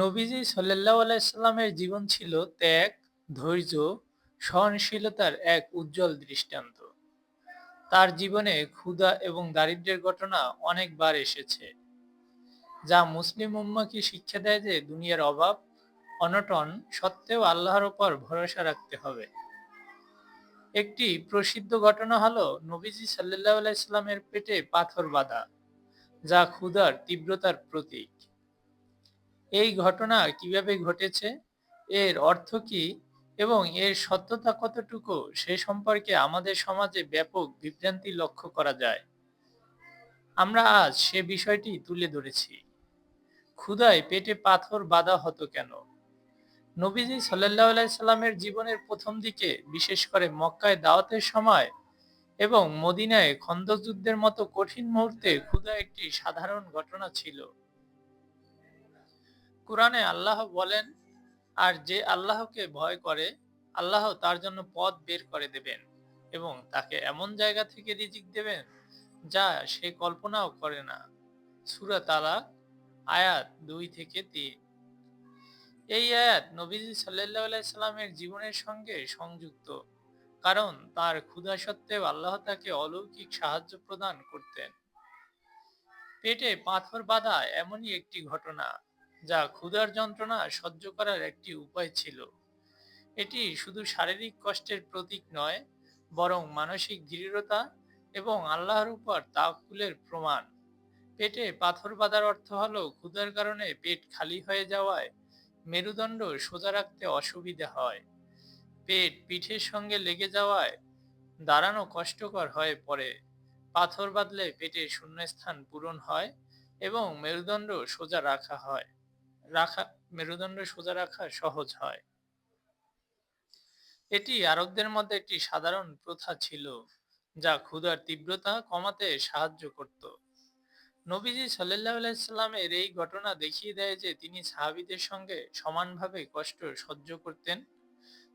নবীজি সাল্লাল্লাহু আলাইহি সাল্লামের জীবন ছিল ত্যাগ, ধৈর্য, সহনশীলতার এক উজ্জ্বল দৃষ্টান্ত। তার জীবনে ক্ষুধা এবং দারিদ্র্যের ঘটনা অনেকবার এসেছে, যা মুসলিম উম্মাহকে শিক্ষা দেয় যে দুনিয়ার অভাব, অনটন সত্ত্বেও আল্লাহর উপর ভরসা রাখতে হবে। একটি প্রসিদ্ধ ঘটনা হলো নবীজি সাল্লাল্লাহু আলাইহি সাল্লামের পেটে পাথর বাঁধা, যা ক্ষুধার তীব্রতার প্রতীক। এই ঘটনা কীভাবে ঘটেছে, এর অর্থ কী এবং এর সত্যতা কতটুকু সে সম্পর্কে আমাদের সমাজে ব্যাপক বিভ্রান্তি লক্ষ্য করা যায়। আমরা আজ সে বিষয়টি তুলে ধরেছি। ক্ষুধায় পেটে পাথর বাঁধা হতো কেন? নবীজি আলাইহি সাল্লামের জীবনের প্রথম দিকে বিশেষ করে মক্কায় দাওয়াতের সময় এবং মদিনায় খন্দযুদ্ধের মতো কঠিন মুহূর্তে ক্ষুধা একটি সাধারণ ঘটনা ছিল। কুরআনে আল্লাহ বলেন, আর যে আল্লাহকে ভয় করে, আল্লাহ তার জন্য পথ বের করে দেবেন এবং তাকে এমন জায়গা থেকে রিজিক দেবেন যা সে কল্পনাও করে না। সূরা তালাক আয়াত দুই থেকে তিন। এই আয়াত নবীজি আলাইহি সাল্লামের জীবনের সঙ্গে সংযুক্ত কারণ তার ক্ষুধা সত্ত্বেও আল্লাহ তাকে অলৌকিক সাহায্য প্রদান করতেন। পেটে পাথর বাঁধা এমনই একটি ঘটনা যা ক্ষুধার যন্ত্রণা সহ্য করার একটি উপায় ছিল। এটি শুধু শারীরিক কষ্টের প্রতীক নয়, বরং মানসিক দৃঢ়তা এবং আল্লাহর উপর তাওয়াক্কুলের প্রমাণ। পেটে পাথর বাঁধার অর্থ হলো ক্ষুধার কারণে পেট খালি হয়ে যাওয়ায় মেরুদণ্ড সোজা রাখতে অসুবিধা হয়। পেট পিঠের সঙ্গে লেগে যাওয়ায় দাঁড়ানো কষ্টকর হয়ে পড়ে। পাথর বাঁধলে পেটের শূন্যস্থান পূরণ হয় এবং মেরুদণ্ড সোজা রাখা হয় রাখা মেরুদণ্ড সোজা রাখা সহজ হয়। এটি আরবদের মধ্যে একটি সাধারণ প্রথা ছিল, যা ক্ষুধার তীব্রতা কমাতে সাহায্য করত। নবীজি সাল্লাল্লাহু আলাইহি সাল্লামের এই ঘটনা দেখিয়ে দেয় যে তিনি সাহাবীদের সঙ্গে সমানভাবে কষ্ট সহ্য করতেন,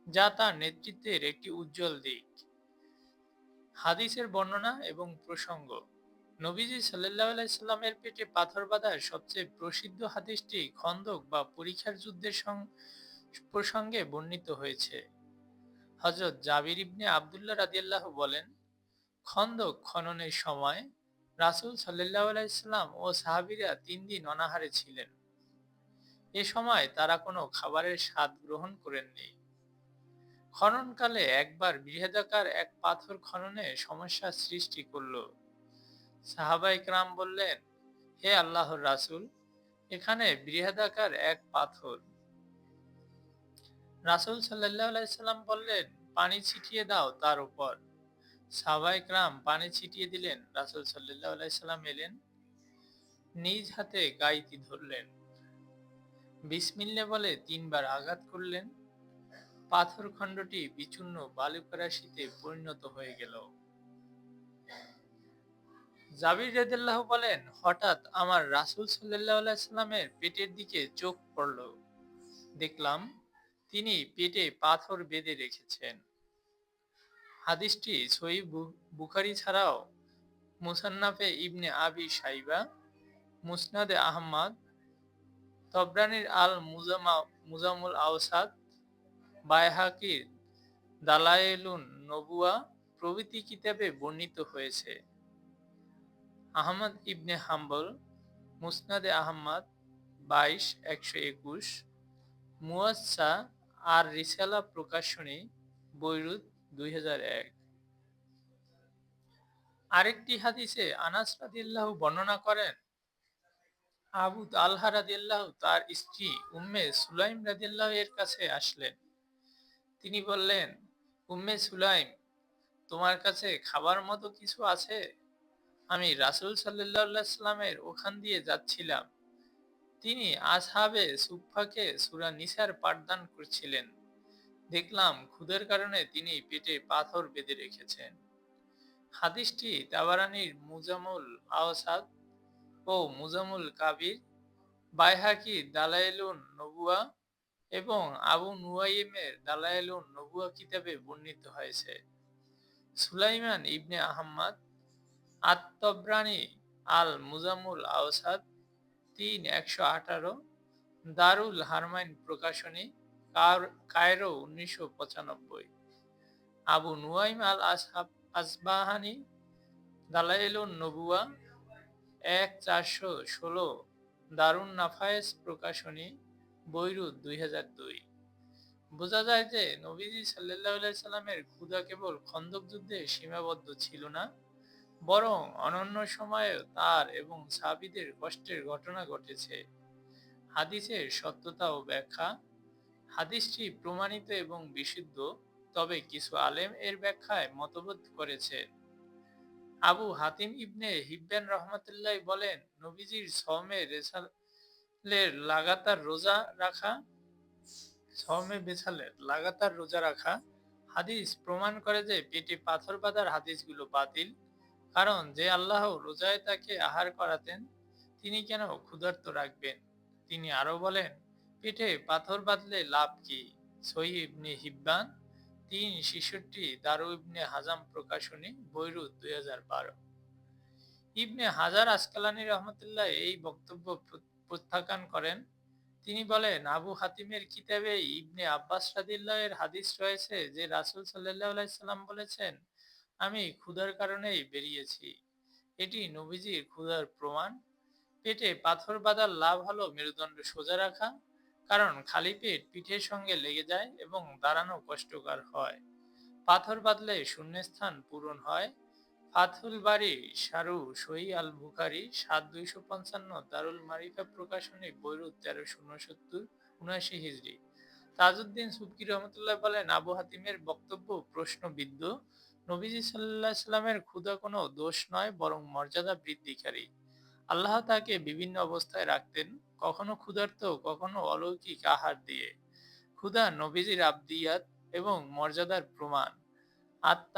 যা তার নেতৃত্বের একটি উজ্জ্বল দিক। হাদিসের বর্ণনা এবং প্রসঙ্গ নবীজি সাল্লাল্লাহু আলাইহি সাল্লামের পেটে পাথর বাঁধার সবচেয়ে প্রসিদ্ধ হাদিসটি খন্দক বা পরীক্ষার যুদ্ধের প্রসঙ্গে বর্ণিত হয়েছে। হযরত জাবির ইবনে আব্দুল্লাহ রাদিয়াল্লাহু বলেন, খন্দক খননের সময় রাসূল সাল্লাল্লাহু আলাইহি সাল্লাম ও সাহাবিরা তিন দিন অনাহারে ছিলেন। এ সময় তারা কোনো খাবারের স্বাদ গ্রহণ করেননি। খননকালে একবার বৃহদাকার এক পাথর খননে সমস্যার সৃষ্টি করল। সাহাবা ইকরাম বললেন, হে আল্লাহর রাসূল, এখানে বৃহদাকার এক পাথর। রাসূল সাল্লাম বললেন, পানি ছিটিয়ে দাও তার উপর। সাহাবা ইকরাম পানি ছিটিয়ে দিলেন। রাসূল সাল্লাম এলেন, নিজ হাতে গাইতি ধরলেন। বিসমিল্লাহ বলে তিনবার আঘাত করলেন। পাথর খণ্ডটি বিচূর্ণ বালুকারাশিতে পরিণত হয়ে গেল। জাবির রাদিয়াল্লাহ বলেন, হঠাৎ আমার রাসূল সাল্লামের পেটের দিকে চোখ পড়ল। দেখলাম তিনি পেটে পাথর বেঁধে রেখেছেন। হাদিসটি সহি বুখারি ছাড়াও মুসান্নাফে ইবনে আবি সাইবা মুসনাদে আহমদ, তবরানির আল মুজামা, মুজামুল আওসাদ বায়হাকির দালায়েলুন নবুয়া প্রভৃতি কিতাবে বর্ণিত হয়েছে। আহমদ ইবনে হাম্বল, মুসনাদে আহমদ বাইশ, একশো একুশ মুয়াসা আর রিসালা প্রকাশনী, বৈরুত দুই হাজার এক। আরেকটি হাদিসে আনাস রাদিল্লাহ বর্ণনা করেন, আবু আলহা রাদিল্লাহ তার স্ত্রী উম্মে সুলাইম রাদিল্লাহ এর কাছে আসলেন। তিনি বললেন, উম্মে সুলাইম, তোমার কাছে খাবার মতো কিছু আছে? আমি রাসুল সাল্লামের ওখান দিয়ে যাচ্ছিলাম। তিনি আসহাবে সুফাকে সুরা নিসার পাঠদান করছিলেন। দেখলাম ক্ষুদের কারণে তিনি পেটে পাথর বেঁধে রেখেছেন। হাদিসটি তাবারানির মুজামুল আওসাদ ও মুজামুল কাবির, বাইহাকি দালাইলুন নবুয়া এবং আবু নুয়াইমের দালাইলুন নবুয়া কিতাবে বর্ণিত হয়েছে। সুলাইমান ইবনে আহম্মদ আত্মব্রাণী আল মুজামুল আওসাদ, তিন একশো আঠারো, দারুল হারমাইন প্রকাশনী কায়রো উনিশশো পঁচানব্বই, আবু নুয়াইম আল আসহাব আসবাহানি, দালাইলুন নবুয়া এক চারশো ষোলো, দারুণ নাফায়েস প্রকাশনী বৈরুত দুই হাজার দুই। বোঝা যায় যে নবীজি সাল্লাহ সাল্লামের ক্ষুধা কেবল খন্দক যুদ্ধে সীমাবদ্ধ ছিল না বরং অনন্য সময়ে তার এবং সাবিদের কষ্টের ঘটনা ঘটেছে। হাদিসের সত্যতা ও ব্যাখ্যা। হাদিসটি প্রমাণিত এবং বিশুদ্ধ, তবে কিছু আলেম এর ব্যাখ্যায় মতবোধ করেছে। আবু হাতিম ইবনে হিব্বান রহমতুল্লাহ বলেন, নবীজির সওমে রেসালের লাগাতার রোজা রাখা, সওমে বেছালের লাগাতার রোজা রাখা, হাদিস প্রমাণ করে যে পেটে পাথর বাঁধার হাদিসগুলো বাতিল কারণ যে আল্লাহ রোজায় তাকে আহার করাতেন, তিনি কেন ক্ষুধার্ত রাখবেন? তিনি আরও বলেন, পেটে পাথর বাঁধলে লাভ কি? সহি ইবনে হিব্বান তিন শিশুটি দারু ইবনে হাজাম প্রকাশনী, বৈরুত দুই হাজার বারো। ইবনে হাজার আসকালানি রহমতুল্লাহ এই বক্তব্য প্রত্যাখ্যান করেন। তিনি বলেন, আবু হাতিমের কিতাবে ইবনে আব্বাস রাদিল্লাহের হাদিস রয়েছে যে রাসুল সাল্লাহ সাল্লাম বলেছেন আমি ক্ষুধার কারণেই বেরিয়েছি। এটি নবীজির ক্ষুধার প্রমাণ। পেটে পাথর বাঁধার লাভ হলো মেরুদণ্ড সোজা রাখা, কারণ খালি পেট পিঠের সঙ্গে লেগে যায় এবং দাঁড়ানো কষ্টকর হয়। পাথর বাঁধলে শূন্যস্থান পূরণ হয়। ফাথুল বাড়ি সারু সহি আল বুখারি, সাত দুইশো পঞ্চান্ন দারুল মারিফা প্রকাশনী, বৈরুত তেরোশো উনসত্তর, উনআশি হিজড়ি। তাজউদ্দিন সুবকি রহমতুল্লাহ বলেন, আবু হাতিমের বক্তব্য প্রশ্নবিদ্ধ। নবীজি সাল্লাহ সাল্লামের ক্ষুধা কোনো দোষ নয়, বরং মর্যাদা বৃদ্ধিকারী। আল্লাহ তাকে বিভিন্ন অবস্থায় রাখতেন, কখনো ক্ষুধার্ত, কখনো অলৌকিক আহার দিয়ে। ক্ষুধা নবীজির আবদিয়াত এবং মর্যাদার প্রমাণ। আত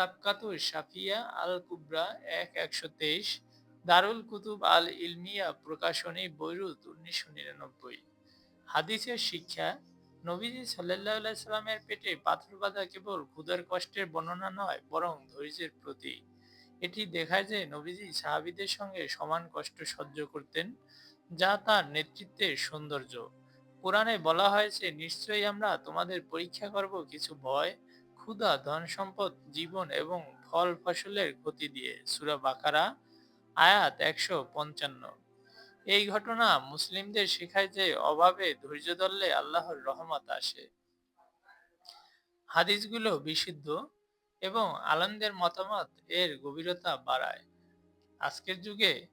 সাফিয়া আল কুবরা এক একশো তেইশ, দারুল কুতুব আল ইলমিয়া প্রকাশনী বৈরুত উনিশশো নিরানব্বই। হাদিসের শিক্ষা নবীজি সাল্লাহ সাল্লামের পেটে পাথর বাঁধা কেবল ক্ষুধার কষ্টের বর্ণনা নয়, বরং ধৈর্যের প্রতীক। এটি দেখায় যে নবীজি সাহাবিদের সঙ্গে সমান কষ্ট সহ্য করতেন, যা তার নেতৃত্বের সৌন্দর্য। কোরআনে বলা হয়েছে, নিশ্চয়ই আমরা তোমাদের পরীক্ষা করব কিছু ভয়, ক্ষুধা ধন সম্পদ জীবন এবং ফল ফসলের ক্ষতি দিয়ে। সুরা বাকারা, আয়াত একশো পঞ্চান্ন। এই ঘটনা মুসলিমদের শেখায় যে অভাবে ধৈর্য ধরলে আল্লাহর রহমত আসে। হাদিসগুলো বিশুদ্ধ এবং আলমদের মতামত এর গভীরতা বাড়ায়। আজকের যুগে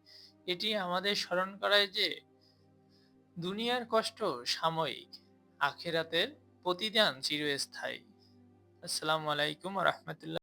এটি আমাদের স্মরণ করায় যে দুনিয়ার কষ্ট সাময়িক, আখেরাতের প্রতিদান চিরস্থায়ী। আসসালামু আলাইকুম রহমতুল্লাহ।